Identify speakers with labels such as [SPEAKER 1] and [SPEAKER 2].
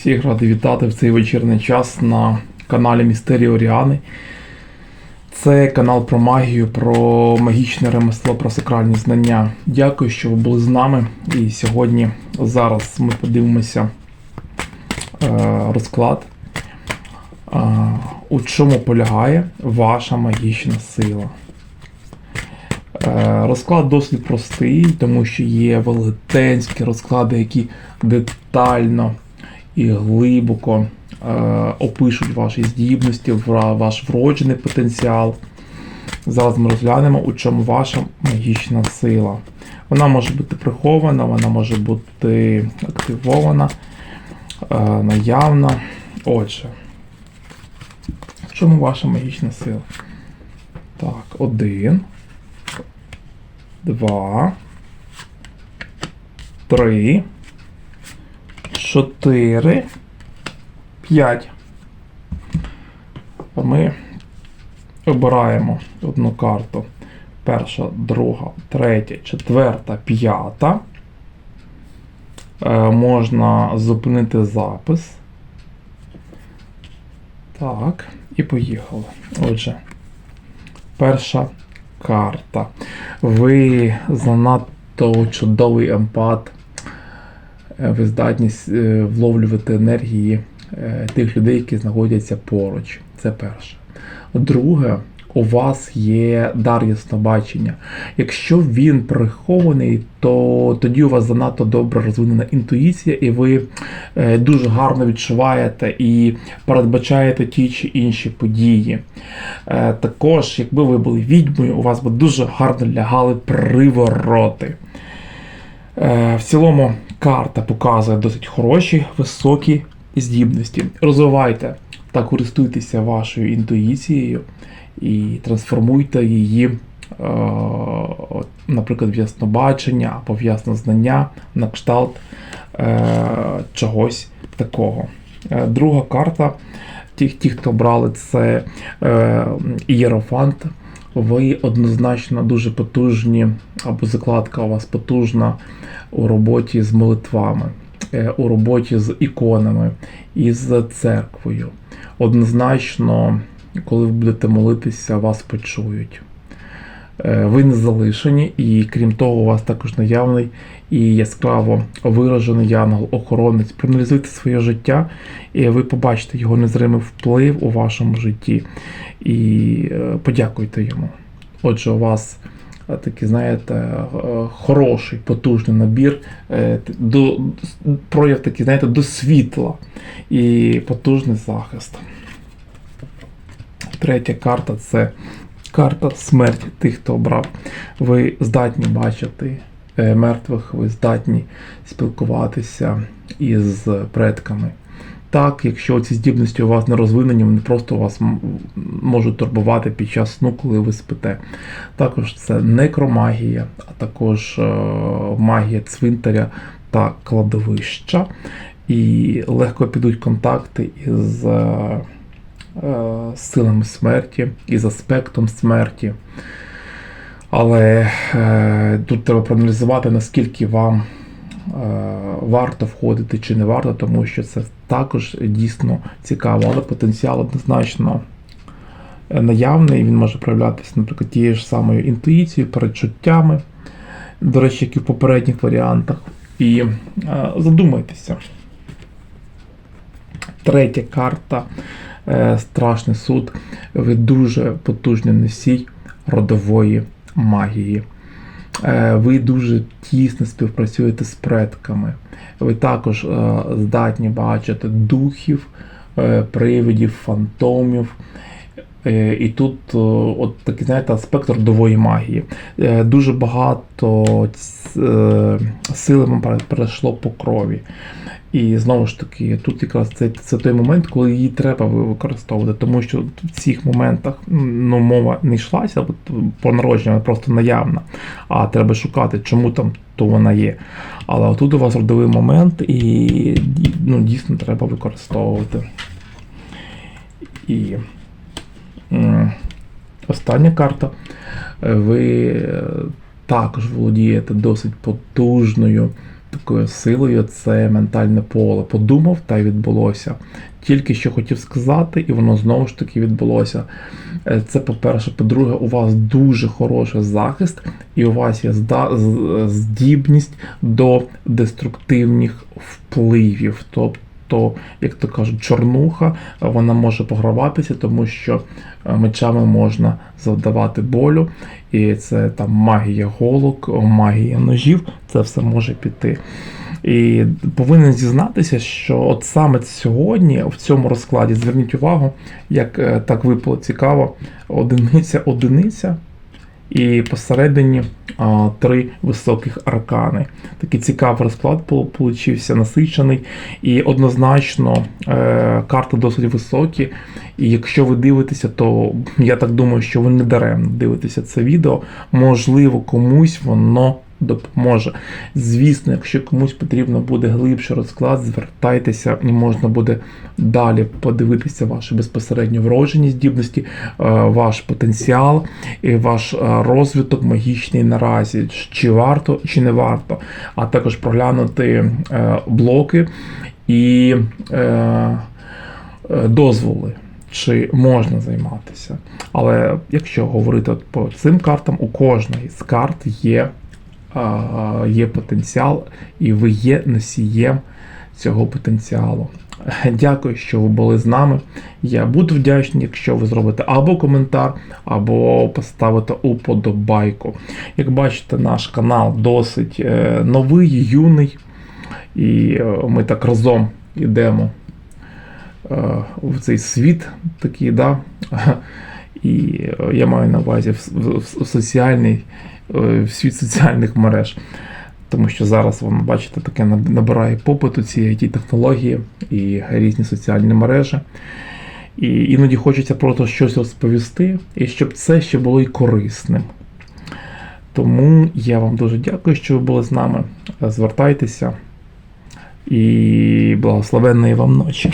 [SPEAKER 1] Всіх радий вітати в цей вечірній час на каналі Містерії Оріани. Це канал про магію, про магічне ремесло, про сакральні знання. Дякую, що ви були з нами. І сьогодні, зараз ми подивимося е, розклад, е, у чому полягає ваша магічна сила. Е, Розклад досить простий, тому що є велетенські розклади, які детально і глибоко е, опишуть ваші здібності, ваш вроджений потенціал. Зараз ми розглянемо, у чому ваша магічна сила. Вона може бути прихована, вона може бути активована, е, наявна. Отже, в чому ваша магічна сила? Так, один. Два. Три. Чотири. П'ять. Ми обираємо одну карту. Перша, друга, третя, четверта, п'ята. Е, можна зупинити запис. Так, і поїхали. Отже, перша карта. Ви занадто чудовий емпат. Е, Ви здатні е, вловлювати енергії е, тих людей, які знаходяться поруч. Це перше. Друге, у вас є дар яснобачення. Якщо він прихований, то тоді у вас занадто добре розвинена інтуїція, і ви дуже гарно відчуваєте і передбачаєте ті чи інші події. Також, якби ви були відьмою, у вас би дуже гарно лягали привороти. В цілому карта показує досить хороші, високі здібності. Розвивайте та користуйтеся вашою інтуїцією і трансформуйте її, е, наприклад, в яснобачення або в яснознання на кшталт е, чогось такого. Е, Друга карта. Ті, ті, хто брали, це Ієрофант. Ви однозначно дуже потужні, або закладка у вас потужна у роботі з молитвами, е, у роботі з іконами і з церквою. Однозначно, коли ви будете молитися, вас почують. Е, Ви не залишені, і крім того, у вас також наявний і яскраво виражений янгол-охоронець. Проаналізуйте своє життя, і ви побачите його незримий вплив у вашому житті. І е, подякуйте йому. Отже, у вас е, такий, знаєте, хороший, потужний набір, до, прояв такий, знаєте, до світла і потужний захист. Третя карта це карта смерті тих, хто обрав. Ви здатні бачити е, мертвих, ви здатні спілкуватися із предками. Так, якщо ці здібності у вас не розвинені, вони просто вас можуть турбувати під час сну, коли ви спите. Також це некромагія, а також е, магія цвинтаря та кладовища. І легко підуть контакти із е, силами смерті, із аспектом смерті. Але е, тут треба проаналізувати, наскільки вам е, варто входити чи не варто, тому що це також дійсно цікаво, але потенціал однозначно наявний. Він може проявлятися, наприклад, тією ж самою інтуїцією, передчуттями, до речі, як і в попередніх варіантах. І е, задумайтеся. Третя карта Страшний суд. Ви дуже потужний носій родової магії. Е, Ви дуже тісно співпрацюєте з предками. Ви також е, здатні бачити духів, е, привидів, фантомів. Е, І тут е, от такий, знаєте, аспект родової магії. Е, Дуже багато сили перейшло по крові. І знову ж таки, тут якраз це, це той момент, коли її треба використовувати, тому що в цих моментах ну, мова не йшлася по народженню, вона просто наявна. А треба шукати, чому там то вона є. Але отут у вас родовий момент, і ну, дійсно треба використовувати. І остання карта. Е, Ви е, також володієте досить потужною такою силою це ментальне поле. Подумав та й відбулося. Тільки що хотів сказати, і воно знову ж таки відбулося. Е, Це по-перше, по-друге, у вас дуже хороший захист, і у вас є здібність до деструктивних впливів. Тобто, як то кажуть, чорнуха вона може пограватися, тому що е, мечами можна завдавати болю, і це там магія голок, магія ножів, це все може піти. І повинен зізнатися, що от саме сьогодні, в цьому розкладі, зверніть увагу, як е, так випало цікаво, одиниця, одиниця, і посередині а, три високих аркани. Такий цікавий розклад пол- получився, насичений, і однозначно е, карти досить високі. І якщо ви дивитеся, то я так думаю, що ви не даремно дивитеся це відео. Можливо, комусь воно допоможе. Звісно, якщо комусь потрібно буде глибший розклад, звертайтеся і можна буде далі подивитися ваші безпосередньо вроджені здібності, е, ваш потенціал і ваш е, розвиток магічний наразі, чи варто, чи не варто, а також проглянути е, блоки і дозволи. Чи можна займатися? Але якщо говорити по цим картам, у кожної з карт є є потенціал, і ви є носієм цього потенціалу. Дякую, що ви були з нами. Я буду вдячний, якщо ви зробите або коментар, або поставите уподобайку. Як бачите, наш канал досить е, новий, юний, і е, ми так разом йдемо е, в цей світ такий, да? І е, я маю на увазі в, соціальний е, в світ соціальних мереж. Тому що зараз воно, бачите, таке набирає попиту ці it технології і різні соціальні мережі. І іноді хочеться просто щось розповісти, і щоб це ще було і корисним. Тому я вам дуже дякую, що ви були з нами. Звертайтеся і благословенної вам ночі.